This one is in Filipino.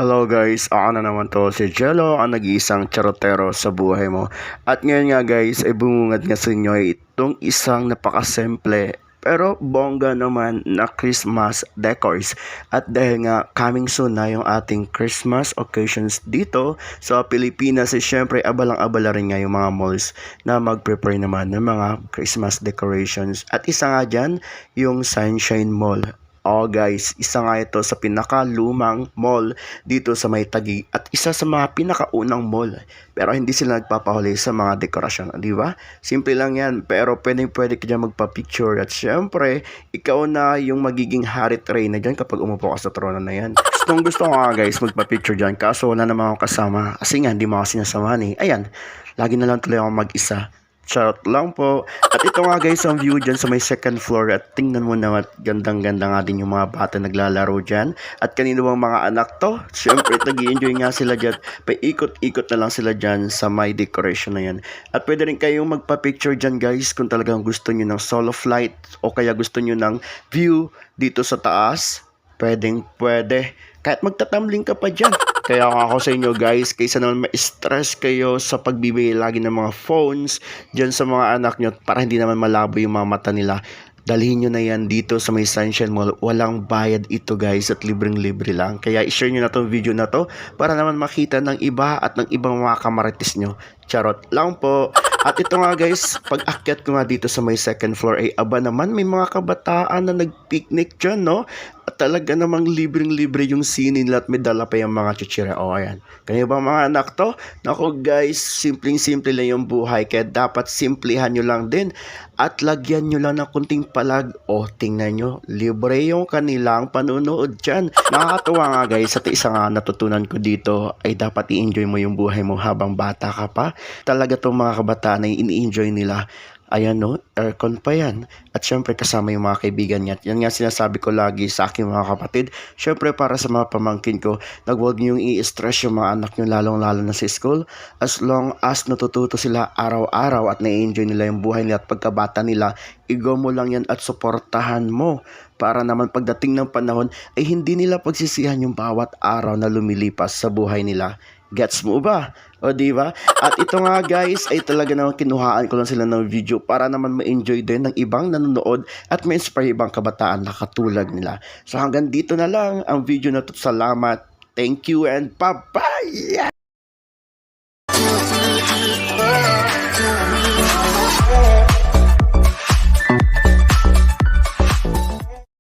Hello guys, ako na naman to si Jello, ang nag-iisang charotero sa buhay mo. At ngayon nga guys, ay bumungad nga sa inyo itong isang napakasimple pero bongga naman na Christmas decors. At dahil nga coming soon na yung ating Christmas occasions dito sa Pilipinas, ay syempre abalang-abala rin nga yung mga malls na mag-prepare naman ng mga Christmas decorations. At isa nga dyan, yung Sunshine Mall. Oh guys, isa nga ito sa pinakalumang mall dito sa May Taguig at isa sa mga pinakaunang mall. Pero hindi sila nagpapahuli sa mga dekorasyon, di ba? Simple lang yan, pero pwedeng pwede ka dyan magpa-picture at syempre, ikaw na yung magiging Harit Reyna dyan kapag umupo ka sa trono na yan. Gustong gusto ko nga guys magpa-picture dyan kaso wala naman akong kasama kasi nga hindi mo ako sinasamahan eh. Ayan, lagi na lang tuloy ako mag-isa. Charot lang po. At ito nga guys ang view dyan sa may second floor at tingnan mo naman gandang-ganda nga din yung mga bata naglalaro dyan. At kanino bang mga anak to? Siyempre nag enjoy nga sila dyan. Paikot-ikot na lang sila dyan sa may decoration na yan. At pwede rin kayong magpa-picture dyan guys kung talagang gusto nyo ng solo flight o kaya gusto nyo ng view dito sa taas. Pwedeng pwede. Kahit magtatambling ka pa dyan. Kaya ako sa inyo guys, kaysa naman ma-stress kayo sa pagbibigay lagi ng mga phones dyan sa mga anak nyo para hindi naman malabo yung mga mata nila. Dalhin nyo na yan dito sa may Sunshine Mall. Walang bayad ito guys at libreng-libre lang. Kaya i-share nyo na tong video na to para naman makita ng iba at ng ibang mga kamarites nyo. Charot lang po. At ito nga guys, pag akyat ko nga dito sa may second floor ay aba naman may mga kabataan na nag-picnic dyan, no? Talaga namang libreng-libre yung sinin at may dala pa yung mga chichira. O, ayan. Kaya ba mga anak to? Naku guys, simpleng-simple lang yung buhay. Kaya dapat simplihan nyo lang din. At lagyan nyo lang ng kunting palag. O, tingnan nyo, libre yung kanilang panunood dyan. Nakakatuwa nga guys, at isa nga natutunan ko dito ay dapat i-enjoy mo yung buhay mo habang bata ka pa. Talaga tong mga kabataan ay ini-enjoy nila. Ayan no, aircon pa yan. At syempre kasama yung mga kaibigan niya. Yan nga sinasabi ko lagi sa aking mga kapatid. Syempre para sa mga pamangkin ko, nag huwag niyong i-stress yung mga anak niyo lalong-lalo na sa school. As long as natututo sila araw-araw at na-enjoy nila yung buhay nila at pagkabata nila, igo mo lang yan at suportahan mo para naman pagdating ng panahon ay hindi nila pagsisihan yung bawat araw na lumilipas sa buhay nila. Gets mo ba? O di ba? At ito nga guys ay talaga naman kinuhaan ko lang sila ng video para naman ma-enjoy din ng ibang nanonood at ma-inspire ibang kabataan na katulad nila. So hanggang dito na lang ang video na to. Salamat. Thank you and bye-bye!